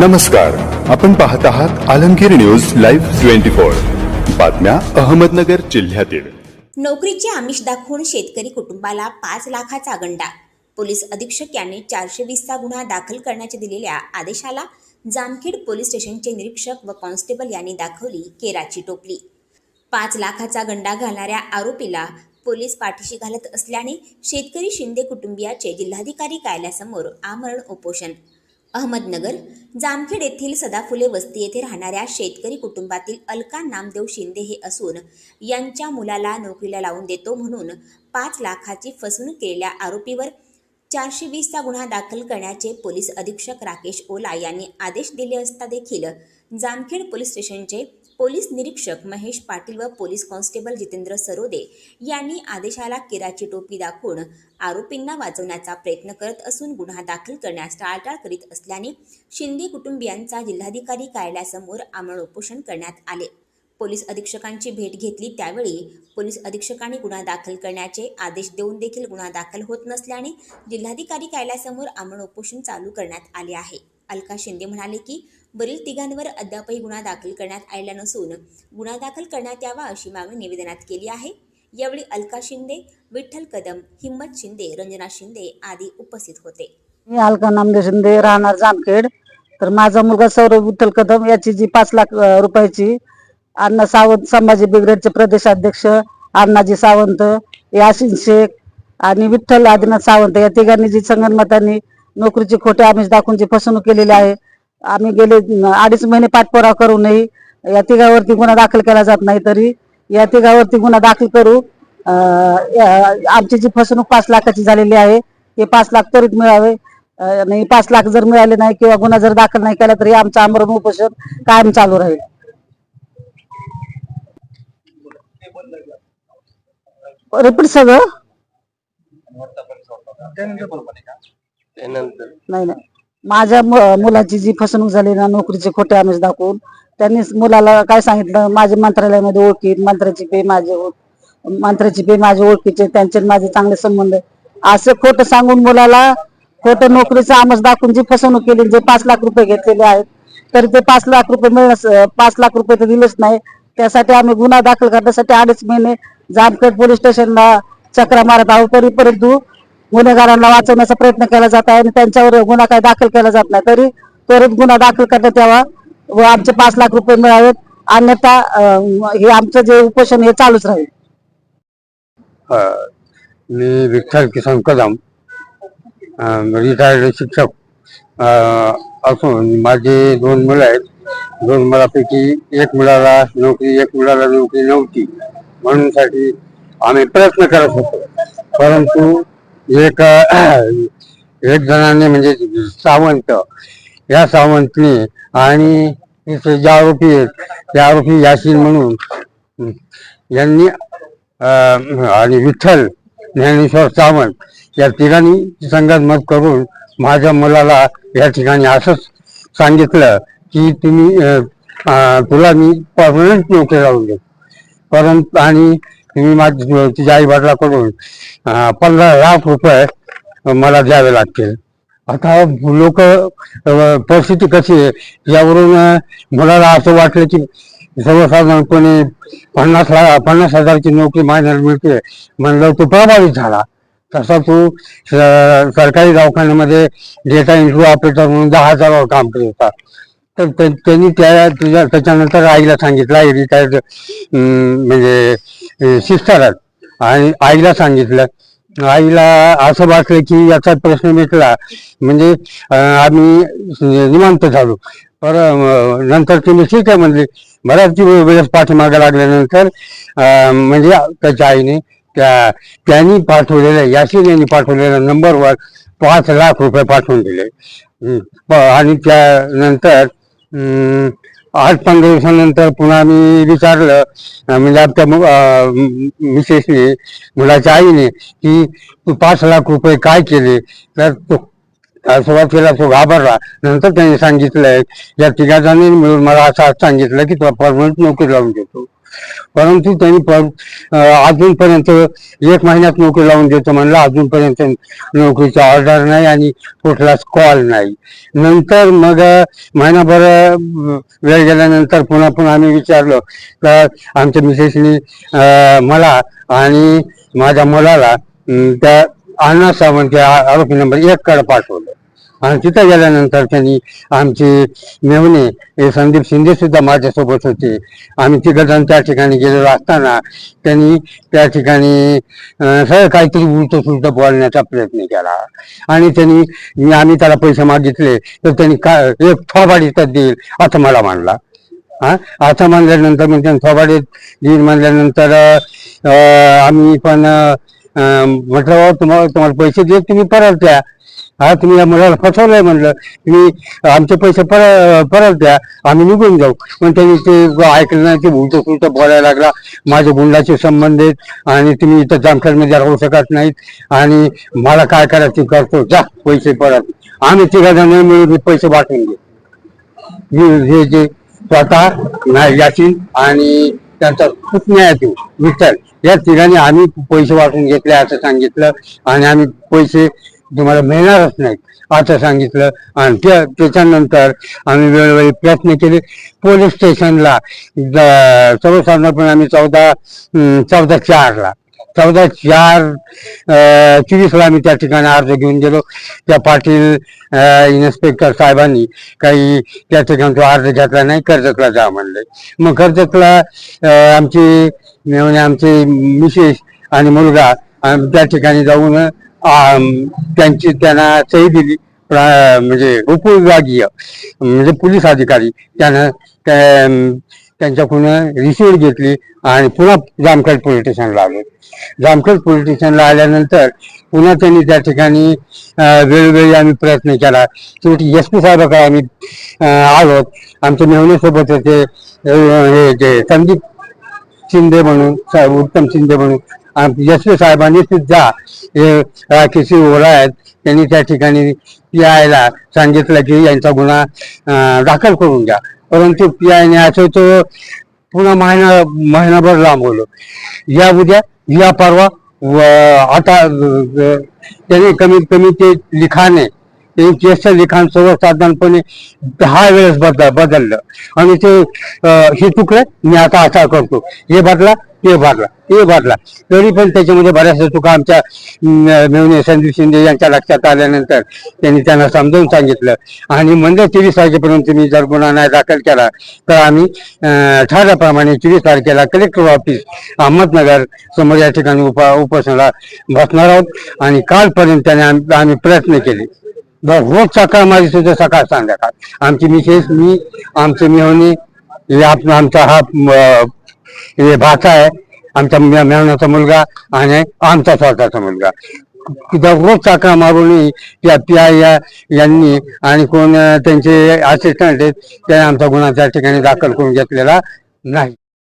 नमस्कार. आपण पाहत आहात Alamgir news live twenty four. बातम्या अहमदनगर जिल्ह्यातील. नोकरीचे आमिष दाखवून शेतकरी कुटुंबाला पाच लाखाचा गंडा. पोलीस अधीक्षक यांनी चारशे वीसचा गुन्हा दाखल करण्याच्या दिलेल्या आदेशाला जामखेड पोलीस स्टेशनचे निरीक्षक व कॉन्स्टेबल यांनी दाखवली केराची टोपली. पाच लाखाचा गंडा घालणाऱ्या आरोपीला पोलीस पाठीशी घालत असल्याने शेतकरी शिंदे कुटुंबियाचे जिल्हाधिकारी कार्यालयासमोर आमरण उपोषण. अहमदनगर जामखेड येथील सदाफुले वस्ती येथे राहणाऱ्या शेतकरी कुटुंबातील अलका नामदेव शिंदे हे असून यांच्या मुलाला नोकरीला लावून देतो म्हणून पाच लाखाची फसवणूक केलेल्या आरोपीवर चारशे वीसचा गुन्हा दाखल करण्याचे पोलीस अधीक्षक राकेश ओला यांनी आदेश दिले असता देखील जामखेड पोलीस स्टेशनचे पोलीस निरीक्षक महेश पाटील व पोलीस कॉन्स्टेबल जितेंद्र सरोदे यांनी आदेशाला केराची टोपी दाखवून आरोपींना वाचवण्याचा प्रयत्न करत असून गुन्हा दाखल करण्यास टाळाटाळ करीत असल्याने शिंदे कुटुंबियांचा जिल्हाधिकारी कार्यालयासमोर आमरण उपोषण करण्यात आले. पोलीस अधीक्षकांची भेट घेतली. त्यावेळी पोलीस अधीक्षकांनी गुन्हा दाखल करण्याचे आदेश देऊन देखील गुन्हा दाखल होत नसल्याने जिल्हाधिकारी कार्यालयासमोर आमरण उपोषण चालू करण्यात आले आहे. अलका शिंदे म्हणाले की वरील तिघांवर अद्यापही गुन्हा दाखल करण्यात आलेला नसून गुन्हा दाखल करण्यात यावा अशी मागणी निवेदनात केली आहे. यावेळी अलका शिंदे विठ्ठल कदम हिम्मत शिंदे रंजना शिंदे आदी उपस्थित होते. मी अलका नामदेव शिंदे राहणार जामखेड. तर माझा मुलगा सौरभ विठ्ठल कदम याची जी पाच लाख रुपयाची अण्णा सावंत संभाजी ब्रिगेडचे प्रदेशाध्यक्ष अण्णाजी सावंत यासिन शेख आणि विठ्ठल आदिनाथ सावंत या तिघांनी जी संगणमतांनी नोकरीची खोटे आमिष दाखवून जी फसवणूक केलेली आहे आम्ही गेले अडीच महिने पाठपुरावा करूनही या तिघावरती गुन्हा दाखल केला जात नाही तरी या तिघावरती गुन्हा दाखल करू आमची जी फसवणूक पाच लाखाची झालेली आहे ते पाच लाख त्वरित मिळावे आणि पाच लाख जर मिळाले नाही किंवा गुन्हा जर दाखल नाही केला तरी आमचं आमरण उपोषण कायम चालू राहील. रिपीट सगळं? त्यानंतर. नाही नाही. माझ्या मुलाची जी फसवणूक झाली ना नोकरीचे खोटे आमिष दाखवून त्यांनी मुलाला काय सांगितलं? माझे मंत्रालयामध्ये ओळखी मंत्र्याची पे माझे मंत्र्याची पे माझे ओळखीचे त्यांचे माझे चांगले संबंध. आहे. असं खोटं सांगून मुलाला खोटं नोकरीचा आमिष दाखवून जी फसवणूक केली जे पाच लाख रुपये घेतलेले आहेत तर ते पाच लाख रुपये मिळणं पाच लाख रुपये तर दिलेच नाही त्यासाठी आम्ही गुन्हा दाखल करण्यासाठी अडीच महिने जामखेड पोलीस स्टेशनला चक्रा मारत आहोत. तरी परंतु गुन्हेगारांना वाचवण्याचा प्रयत्न केला जात आहे आणि त्यांच्यावर गुन्हा काही दाखल केला जात नाही. तरी त्वरित गुन्हा दाखल करण्यात यावा व आमचे पाच लाख रुपये मिळावेत. अन्यथा हे आमचं जे उपोषण हे चालूच राहील. मी विठ्ठल किसन कदम रिटायर्ड शिक्षक असून माझे दोन मुलं आहेत. दोन मुलापैकी एक मुलाला नोकरी एक मुलाला नोकरी नव्हती म्हणून साठी आम्ही प्रयत्न करत होतो. परंतु एक एक जणाने म्हणजे सावंत या सावंतने आणि ज्या आरोपी आहेत त्या आरोपी यासीन म्हणून यांनी अं, आणि विठ्ठल ज्ञानेश्वर सावंत या तिघांनी संगत मत करून माझ्या मुलाला या ठिकाणी असंच सांगितलं. की तुम्ही तुला मी परमनंट नोकरी लावून देतो परंतु आणि तुम्ही माझ्या तुझ्या आई वडिलाकडून पंधरा लाख रुपये मला द्यावे लागतील. आता लोक परिस्थिती कशी आहे? यावरून मुलाला असं वाटलं की सर्वसाधारणपणे पन्नास लाख पन्नास हजारची नोकरी महिन्याला मिळते. म्हणलं तो प्रभावित झाला. तसा तो सरकारी दवाखान्यामध्ये डेटा एंट्री ऑपरेटर म्हणून दहा हजारावर काम करत होता. तर ते- त्यांनी त्या तुझ्या त्याच्यानंतर आईला सांगितलं रिटायर्ड म्हणजे सिस्टर आणि आईला सांगितलं. आईला असं वाटलं की याचा प्रश्न मिटला. म्हणजे अं, आम्ही म्हणजे निवांत झालो. पर अं, नंतर तिने ठीक आहे म्हणले. बऱ्याच वेळेस पाठीमागे लागल्यानंतर अं, म्हणजे त्याच्या आईने त्या त्यांनी पाठवलेल्या याशीन यांनी पाठवलेल्या नंबरवर पाच लाख रुपये पाठवून दिले. प- आणि त्यानंतर आठ पंधरा दिवसानंतर पुन्हा मी विचारलं म्हणजे आमच्या मिसेसने मुलाच्या आईने की तू पाच लाख रुपये काय केले? तर तो सुरुवातीला तो घाबरला. नंतर त्यांनी सांगितलंय या तिघा जणांनी मिळून मला असं आज सांगितलं की तुला परमनंट नोकरी लावून देतो. परंतु त्यांनी अजूनपर्यंत एक महिन्यात नोकरी लावून देतो म्हणलं अजूनपर्यंत नोकरीचा ऑर्डर नाही आणि कुठलाच कॉल नाही. नंतर मग महिनाभर वेळ गेल्यानंतर पुन्हा पुन्हा आम्ही विचारलो तर आमच्या मिसेसनी मला आणि माझ्या मुलाला त्या अण्णा सावंत आरोपी नंबर एक कडे पाठवलं. आणि तिथं गेल्यानंतर त्यांनी आमचे मेवणे हे संदीप शिंदे सुद्धा माझ्यासोबत होते. आम्ही तिघजण त्या ठिकाणी गेलेलो असताना त्यांनी त्या ठिकाणी सगळं काहीतरी उलट सुलट बोलण्याचा प्रयत्न केला. आणि त्यांनी मी आम्ही त्याला पैसे मागितले तर त्यांनी का एक थोबाडी तर देईल असं मला म्हणला हा? असं म्हणल्यानंतर मग त्यांनी थोबाडी देईल म्हणल्यानंतर आम्ही पण म्हटलं हो, तुम्हाला तुम्हाला पैसे देत तुम्ही परत द्या. हा तुम्ही या मुलाला फसवलंय म्हणलं. तुम्ही आमचे पैसे परत परत द्या आम्ही निघून जाऊ. पण त्यांनी ते ऐकलं नाही ते उलटं सुलट बोलायला लागला. माझ्या गुंडाचे संबंध आहेत आणि तुम्ही इथं जामखेडमध्ये राहू शकत नाहीत. आणि मला काय करायचं करतो. जा पैसे परत. आम्ही तिघा जण मिळून पैसे वाटून घेऊ हे जे स्वतः यासीन आणि त्यांचा पुतण्या आहे विठ्ठल या तिघांनी आम्ही पैसे वाटून घेतले असं सांगितलं आणि आम्ही पैसे तुम्हाला मिळणारच नाहीत असं सांगितलं आणि त्या त्याच्यानंतर आम्ही वेळोवेळी प्रयत्न केले. पोलीस स्टेशनला सर्वसाधारणपणे आम्ही चौदा चौदा चारला चौदा चार चोवीसला आम्ही त्या ठिकाणी अर्ज घेऊन गेलो. त्या पाटील इन्स्पेक्टर साहेबांनी काही त्या ठिकाणी तो अर्ज घेतला नाही कर्जतला जा म्हणले. मग कर्जतला आमची म्हणजे आमचे मिसेस आणि मुलगा त्या ठिकाणी जाऊन त्यांची त्यांना सही दिली. म्हणजे उपविभागीय म्हणजे पोलीस अधिकारी त्यानं त्यांच्याकडून रिसिव्ह घेतली आणि पुन्हा जामखेड पोलीस स्टेशनला आले. जामखेड पोलीस स्टेशनला आल्यानंतर पुन्हा त्यांनी त्या ठिकाणी वेळोवेळी आम्ही प्रयत्न केला. शेवटी एस पी साहेबाकडे आम्ही आलो. आमच्या मेहनेसोबत होते हे जे संदीप शिंदे म्हणून उत्तम शिंदे म्हणून यशवी साहेबांनी सुद्धा हे राकेशी ओला आहेत त्यांनी त्या ठिकाणी पी आयला सांगितलं की यांचा गुन्हा दाखल करून द्या परंतु पी आयने असं तो पुन्हा महिना महिनाभर लांबवलं. या उद्या या परवा आता त्यांनी त्याने कमीत कमी ते लिखाणे ते केसचं लिखाण सर्वसाधारणपणे दहा वेळेस बदल बदललं. आणि ते हे चुकलं मी आता असा करतो. हे बदला ते भरला ते भरला तरी पण त्याच्यामध्ये बऱ्याचशा चुका आमच्या अं, मेवणे संदीप शिंदे यांच्या लक्षात आल्यानंतर त्यांनी त्यांना समजावून सांगितलं. आणि म्हणजे तेवीस तारखेपर्यंत तुम्ही जर गुन्हा नाही दाखल केला तर आम्ही ठरल्याप्रमाणे चोवीस तारखेला कलेक्टर ऑफिस अहमदनगर समोर या ठिकाणी उपा उपोषणाला बसणार आहोत. आणि कालपर्यंत त्याने आम्ही प्रयत्न केले. रोज सकाळ माझी सुद्धा सकाळ संध्याकाळ. आमची मिसेस मी आमचे मेहणे आमचा हा हे भाचा आहे. आमच्या मेहनाचा मुलगा आणि आमचा स्वतःचा मुलगा. दररोज चाका मारून या पी आय यांनी आणि कोण त्यांचे असिस्टंट आहेत त्याने आमचा गुन्हा त्या ठिकाणी दाखल करून घेतलेला नाही.